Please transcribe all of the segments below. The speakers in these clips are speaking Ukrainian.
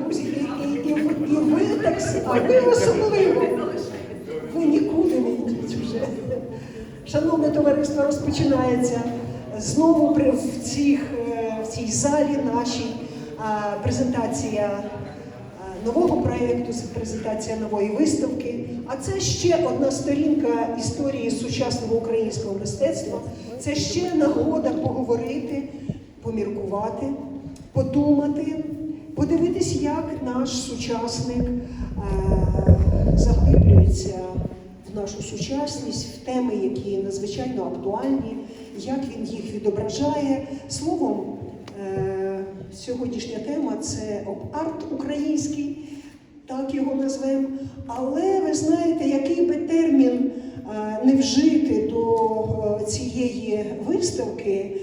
Друзі, і, і, і, і ви так а ви особливо. Ви нікуди не йдіть вже. Шановне товариство, розпочинається знову в, цих, е, в цій залі нашій презентація нового проєкту, презентація нової виставки. А це ще одна сторінка історії сучасного українського мистецтва. Це ще нагода поговорити, поміркувати, подумати, подивитись, як наш сучасник е, заглиблюється в нашу сучасність, в теми, які надзвичайно актуальні, як він їх відображає. Словом, е, сьогоднішня тема це об-арт український, так його назвемо. Але ви знаєте, який би термін е, не вжити до цієї виставки,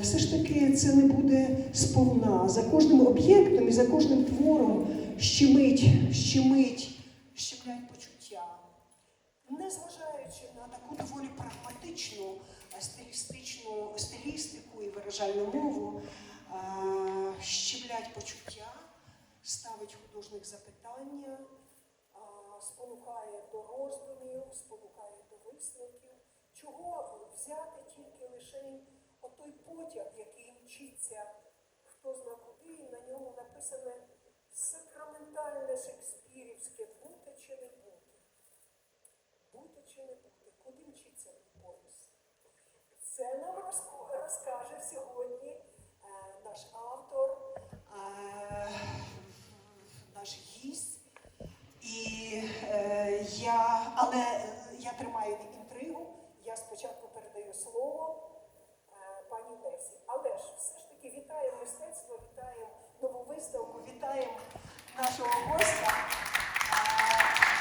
все ж таки це не буде сповна. За кожним об'єктом і за кожним твором щемить, щемить, щемлять почуття. Незважаючи на таку доволі прагматичну е, стилістичну стилістику і виражальну мову, е, щемлять почуття, ставить художник запитання, е, спонукає до роздумів, спонукає до висновків, чого взяти тільки лише отой потяг, який мчиться, хто зна куди, на ньому написане сакраментальне шекспірівське бути чи не бути. Бути чи не бути, куди мчиться поїзд? Це нам розкаже сьогодні е, наш автор, е, наш гість. І е, я, але я тримаю інтригу. Я спочатку передаю слово е, пані Лесі. Але ж все ж таки вітаємо мистецтво, вітаємо нову виставку, вітаємо нашого гостя.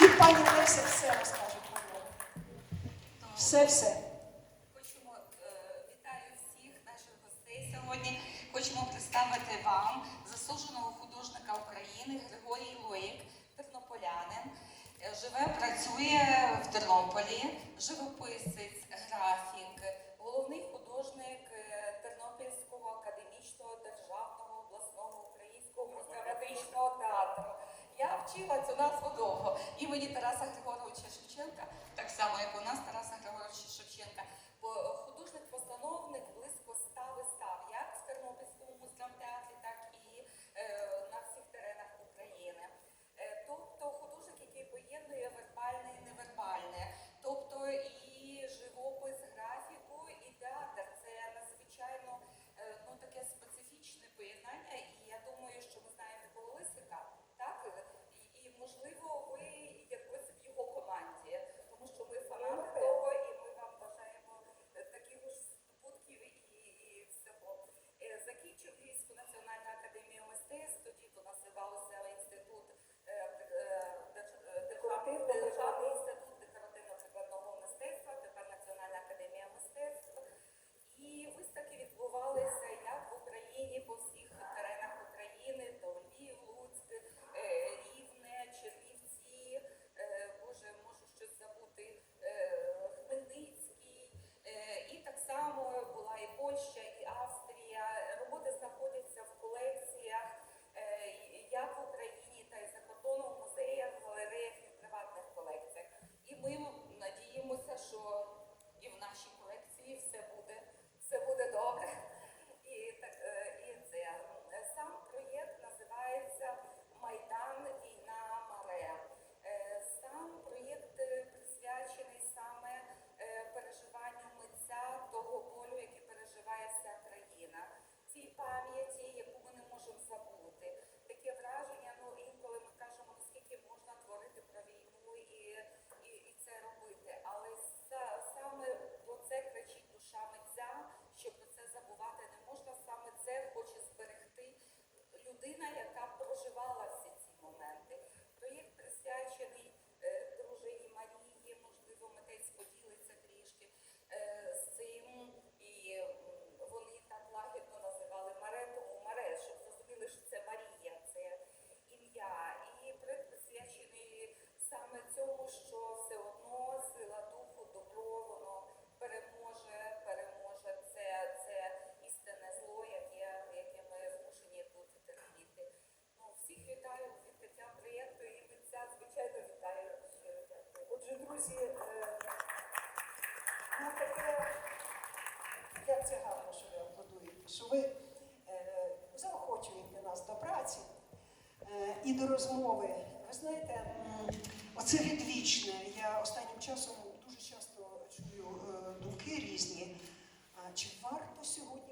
Е, і пані Леся все розкаже про нього. Все-все. Хочемо е, вітаю всіх наших гостей сьогодні. Хочемо представити вам заслуженого художника України Григорій Лоїк, тернополянин. Е, Живе, працює в Тернополі, живописець, графік, головний художник е, Тернопільського академічного державного обласного українського драматичного театру. Я вчила цю назву довго pasa que друзі, е, на ну, таке, як це гарно, що ви аплодуєте, що ви е, заохочуєте нас до праці е, і до розмови. Ви знаєте, оце відвічне. Я останнім часом дуже часто чую думки різні. Чи варто сьогодні?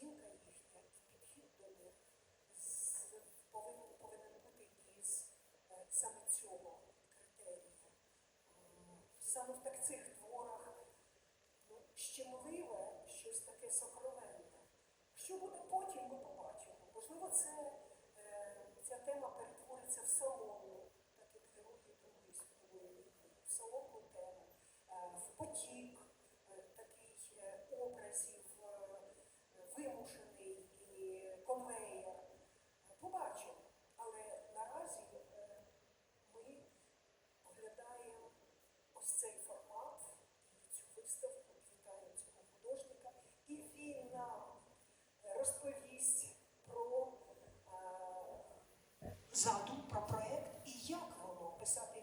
жінка і е, підхід повинен, бути із е, саме цього критерія. Е, саме в так цих творах ну, щемливе щось таке сокровенне. Що буде потім, ми побачимо. Можливо, це, ця тема перетвориться в салону, так як герої в салонну тему, в потік. побачимо. Але наразі е, ми оглядаємо ось цей формат, цю виставку, вітаємо цього художника, і він нам розповість про е, задум, про проєкт і як воно писати.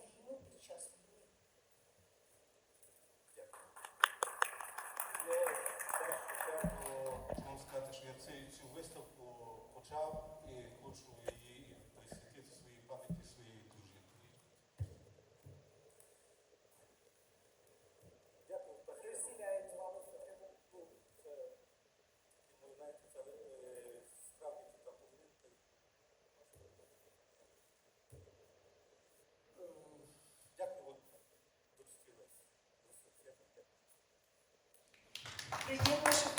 Дякую.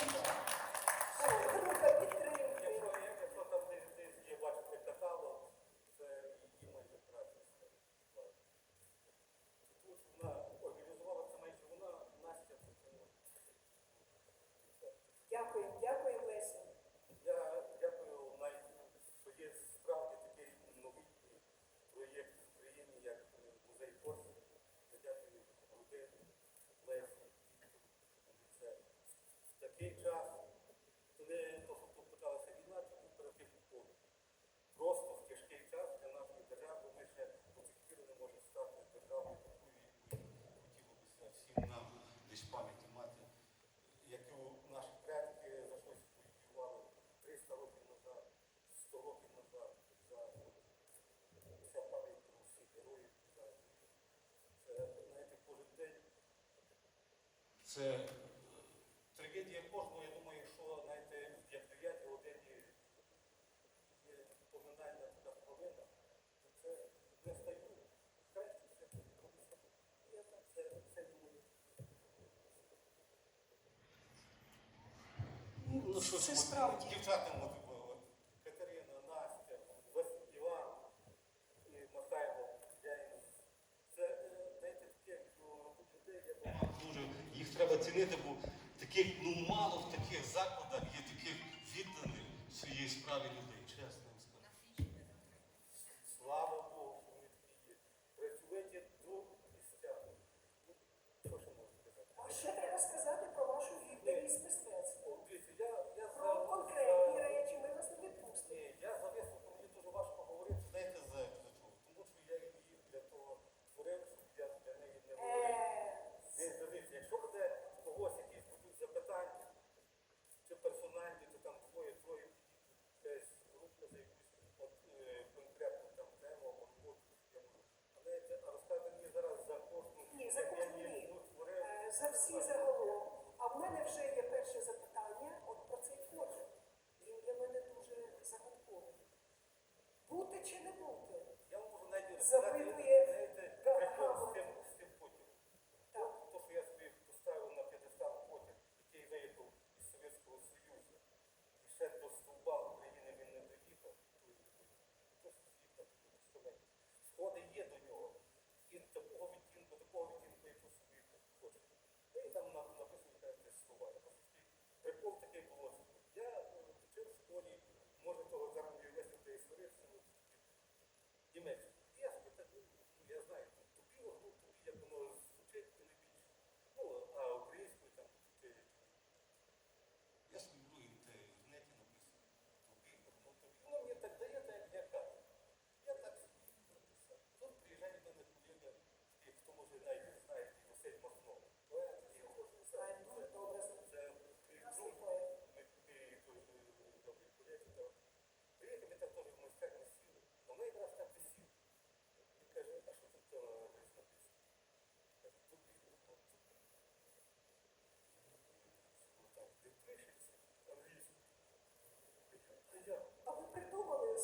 це трагедія кожного, я думаю, що знаєте, як 9 годині є поминальна така хвилина, то це не стаю. Ну, ну, що, це справді. Дівчата можуть. треба цінити, бо таких, ну мало в таких закладах є таких відданих своїй справі людей. Тобто, а ви придумали у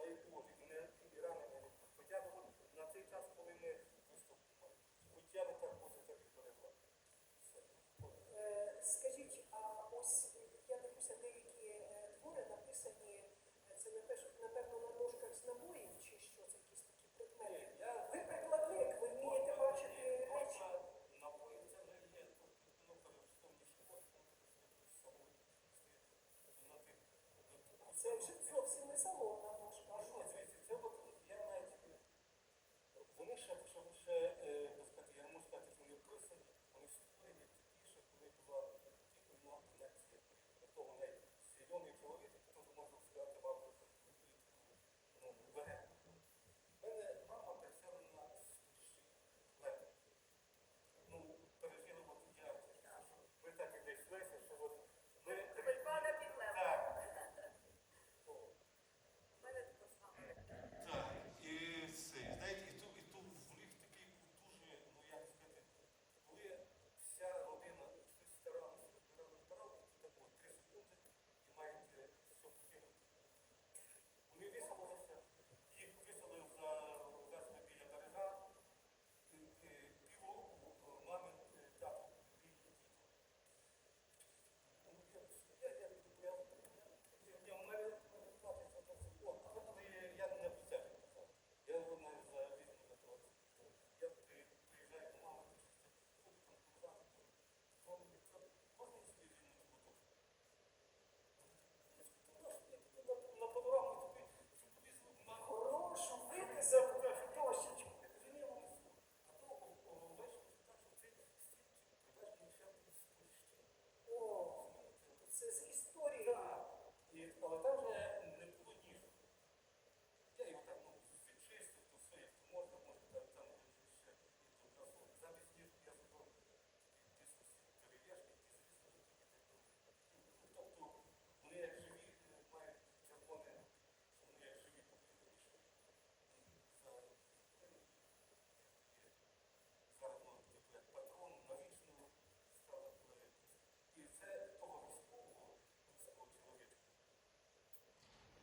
дають воду, на цей час, коли. Е, скажіть, а ось я дивлюся, деякі е, твори написані, е, це напевно на дошках з набоїв, чи що це якісь такі предмети.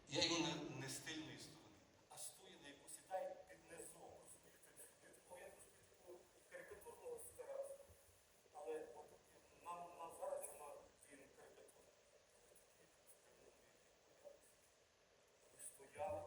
Я його не, не стильної сторони, а з тої, на яку сідає під низом. Карикатурно старався. Але нам зараз він карикатурний. Стояли.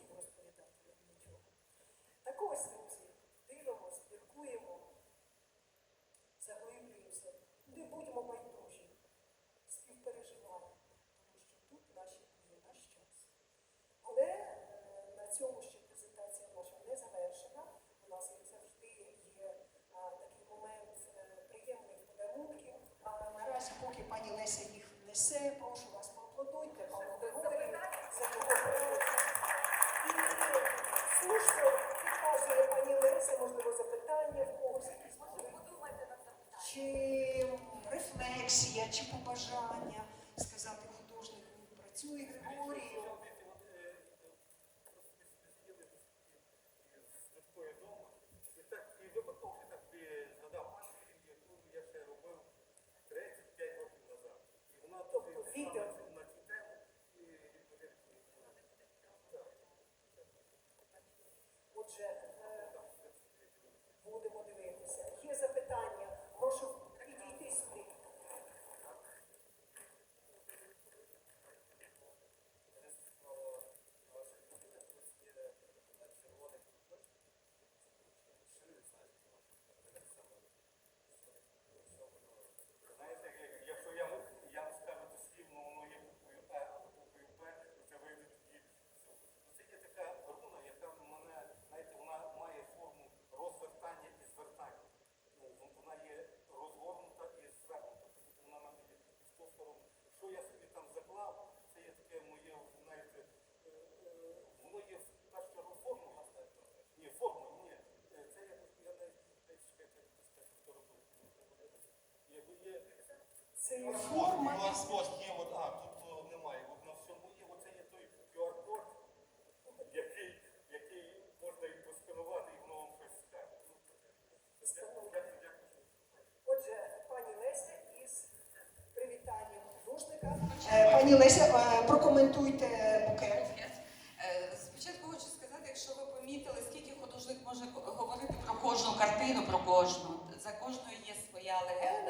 they say Це форма. У вас ось є, от, а, тут немає, от на всьому є, оце є той QR-код, який, який можна і посканувати, і воно вам щось скаже. Дякую. Отже, пані Леся із привітанням художника. Е, пані Леся, е, прокоментуйте букет. Е, спочатку хочу сказати, якщо ви помітили, скільки художник може говорити про кожну картину, про кожну. За кожною є своя легенда.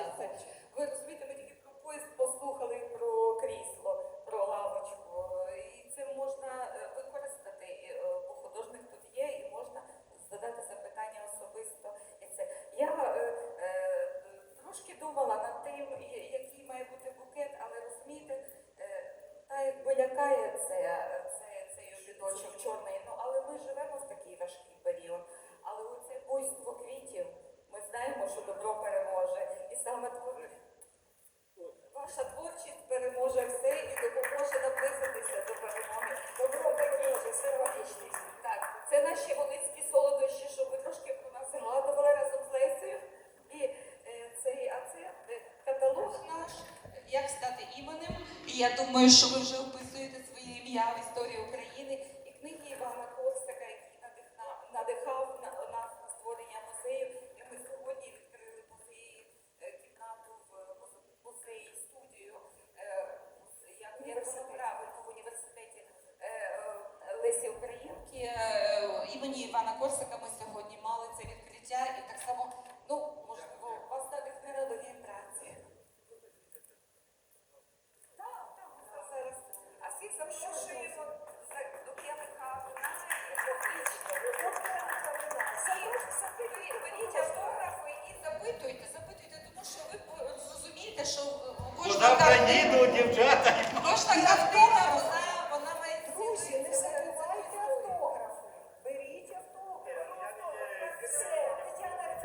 So.